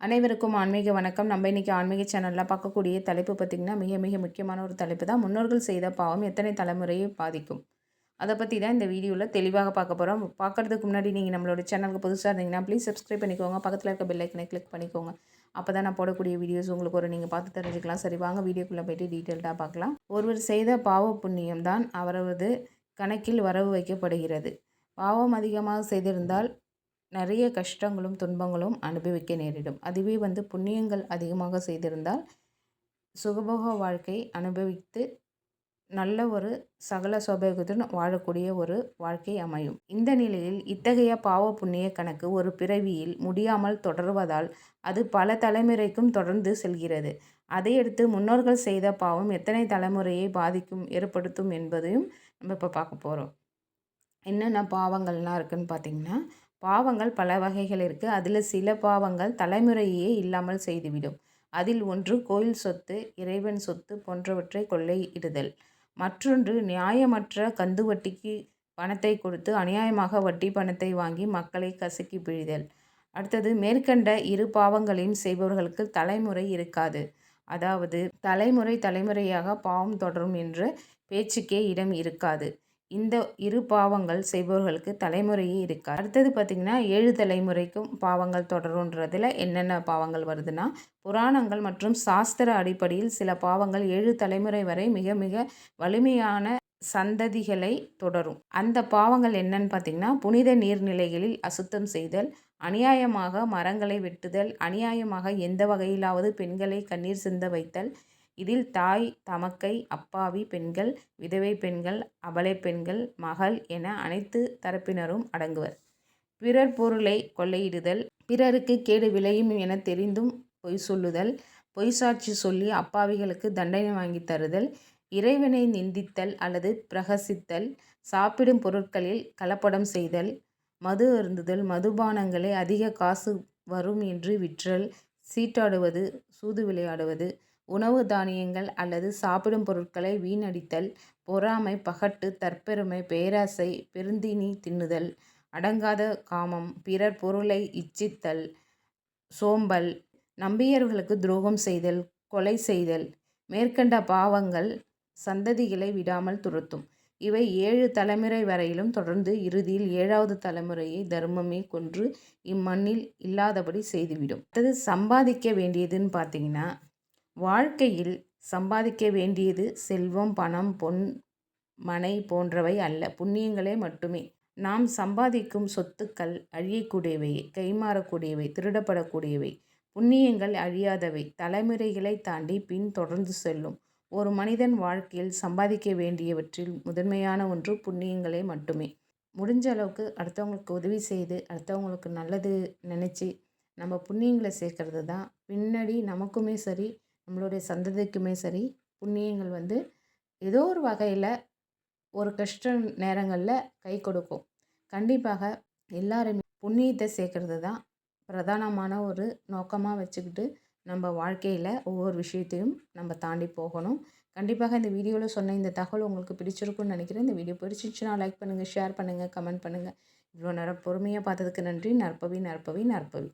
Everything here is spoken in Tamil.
அனைவருக்கும் ஆன்மீக வணக்கம். நம்ம இன்றைக்கி ஆன்மீக சேனலில் பார்க்கக்கூடிய தலைப்பு பார்த்திங்கன்னா மிக மிக முக்கியமான ஒரு தலைப்பு தான் முன்னோர்கள் செய்த பாவம் எத்தனை தலைமுறையை பாதிக்கும். அதை பற்றி தான் இந்த வீடியோவில் தெளிவாக பார்க்க போகிறோம் பார்க்குறதுக்கு முன்னாடி நீங்கள் நம்மளோட சேனலுக்கு புதுசாக இருந்தீங்கன்னா ப்ளீஸ் சப்ஸ்கிரைப் பண்ணிக்கோங்க. பக்கத்தில் இருக்க பெல்லைக்கனை கிளிக் பண்ணிக்கோங்க. அப்போ தான் நான் போடக்கூடிய வீடியோஸ் உங்களுக்கு ஒரு நீங்கள் பார்த்து தெரிஞ்சுக்கலாம். சரி வாங்க வீடியோக்குள்ளே போய்ட்டு டீட்டெயில்டாக பார்க்கலாம். ஒருவர் செய்த பாவ புண்ணியம் தான் அவரது கணக்கில் வரவு வைக்கப்படுகிறது. பாவம் அதிகமாக செய்திருந்தால் நிறைய கஷ்டங்களும் துன்பங்களும் அனுபவிக்க நேரிடும். அதுவே வந்து புண்ணியங்கள் அதிகமாக செய்திருந்தால் சுகபோக வாழ்க்கை அனுபவித்து நல்ல ஒரு சகல சோபகத்துடன் வாழக்கூடிய ஒரு வாழ்க்கை அமையும். இந்த நிலையில் இத்தகைய பாவ புண்ணிய கணக்கு ஒரு பிறவியில் முடியாமல் தொடர்வதால் அது பல தலைமுறைக்கும் தொடர்ந்து செல்கிறது. அதையடுத்து முன்னோர்கள் செய்த பாவம் எத்தனை தலைமுறையை பாதிக்கும் ஏற்படுத்தும் என்பதையும் நம்ம இப்போ பார்க்க போகிறோம் என்னென்ன பாவங்கள்லாம் இருக்குதுன்னு பார்த்திங்கன்னா பாவங்கள் பல வகைகள் இருக்குது அதில் சில பாவங்கள் தலைமுறையே இல்லாமல் செய்துவிடும். அதில் ஒன்று கோயில் சொத்து இறைவன் சொத்து போன்றவற்றை கொள்ளையிடுதல். மற்றொன்று நியாயமற்ற கந்து வட்டிக்கு பணத்தை கொடுத்து அநியாயமாக வட்டி பணத்தை வாங்கி மக்களை கசக்கி பிழிதல். அடுத்தது மேற்கண்ட இரு பாவங்களையும் செய்பவர்களுக்கு தலைமுறை இருக்காது. அதாவது தலைமுறை தலைமுறையாக பாவம் தொடரும் என்ற பேச்சுக்கே இடம் இருக்காது. இந்த இரு பாவங்கள் செய்பவர்களுக்கு தலைமுறையே இருக்கா அடுத்தது பார்த்திங்கன்னா ஏழு தலைமுறைக்கும் பாவங்கள் தொடருன்றதில் என்னென்ன பாவங்கள் வருதுன்னா புராணங்கள் மற்றும் சாஸ்திர அடிப்படையில் சில பாவங்கள் ஏழு தலைமுறை வரை மிக மிக வலிமையான சந்ததிகளை தொடரும். அந்த பாவங்கள் என்னன்னு பார்த்திங்கன்னா புனித நீர்நிலைகளில் அசுத்தம் செய்தல் அநியாயமாக மரங்களை வெட்டுதல் அநியாயமாக எந்த வகையிலாவது பெண்களை கண்ணீர் சிந்த வைத்தல் இதில் தாய் தமக்கை அப்பாவி பெண்கள் விதவை பெண்கள் அபலை பெண்கள் மகள் என அனைத்து தரப்பினரும் அடங்குவர். பிறர் பொருளை கொள்ளையிடுதல் பிறருக்கு கேடு விளையும் என தெரிந்தும் பொய் சொல்லுதல் பொய் சாட்சி சொல்லி அப்பாவிகளுக்கு தண்டனை வாங்கி தருதல் இறைவனை நிந்தித்தல் அல்லது பிரகசித்தல் சாப்பிடும் பொருட்களில் கலப்படம் செய்தல் மது அருந்துதல் மதுபானங்களை அதிக காசு வரும் என்று விற்றல் சீட்டாடுவது சூது விளையாடுவது உணவு தானியங்கள் அல்லது சாப்பிடும் பொருட்களை வீணடித்தல் பொறாமை பகட்டு தற்பெருமை பேராசை பெருந்தினி தின்னுதல் அடங்காத காமம் பிறர் பொருளை இச்சித்தல் சோம்பல் நம்பியவர்களுக்கு துரோகம் செய்தல் கொலை செய்தல் மேற்கண்ட பாவங்கள் சந்ததிகளை விடாமல் துரத்தும். இவை ஏழு தலைமுறை வரையிலும் தொடர்ந்து இறுதியில் ஏழாவது தலைமுறையை தர்மமே கொன்று இம்மண்ணில் இல்லாதபடி செய்துவிடும். அடுத்தது சம்பாதிக்க வேண்டியதுன்னு பார்த்தீங்கன்னா வாழ்க்கையில் சம்பாதிக்க வேண்டியது செல்வம் பணம் பொன் மனை போன்றவை அல்ல. புண்ணியங்களே மட்டுமே. நாம் சம்பாதிக்கும் சொத்துக்கள் அழியக்கூடியவை கைமாறக்கூடியவை திருடப்படக்கூடியவை. புண்ணியங்கள் அழியாதவை. தலைமுறைகளை தாண்டி பின் தொடர்ந்து செல்லும். ஒரு மனிதன் வாழ்க்கையில் சம்பாதிக்க வேண்டியவற்றில் முதன்மையான ஒன்று புண்ணியங்களே மட்டுமே. முடிஞ்ச அளவுக்கு அடுத்தவங்களுக்கு உதவி செய்து அடுத்தவங்களுக்கு நல்லது நினச்சி நம்ம புண்ணியங்களை சேர்க்கறது தான். பின்னாடி நமக்குமே சரி நம்மளுடைய சந்ததிக்குமே சரி புண்ணியங்கள் வந்து ஏதோ ஒரு வகையில் ஒரு கஷ்ட நேரங்களில் கை கொடுக்கும். கண்டிப்பாக எல்லாருமே புண்ணியத்தை சேர்க்கறது தான் பிரதானமான ஒரு நோக்கமாக வச்சுக்கிட்டு நம்ம வாழ்க்கையில் ஒவ்வொரு விஷயத்தையும் நம்ம தாண்டி போகணும். கண்டிப்பாக இந்த வீடியோவில் சொன்ன இந்த தகவல் உங்களுக்கு பிடிச்சிருக்குன்னு நினைக்கிறேன். இந்த வீடியோ பிடிச்சிச்சுன்னா லைக் பண்ணுங்கள் ஷேர் பண்ணுங்கள் கமெண்ட் பண்ணுங்கள் இவ்வளோ நேரம் பொறுமையாக பார்த்ததுக்கு நன்றி. நற்பவி நற்பவி நற்பவி.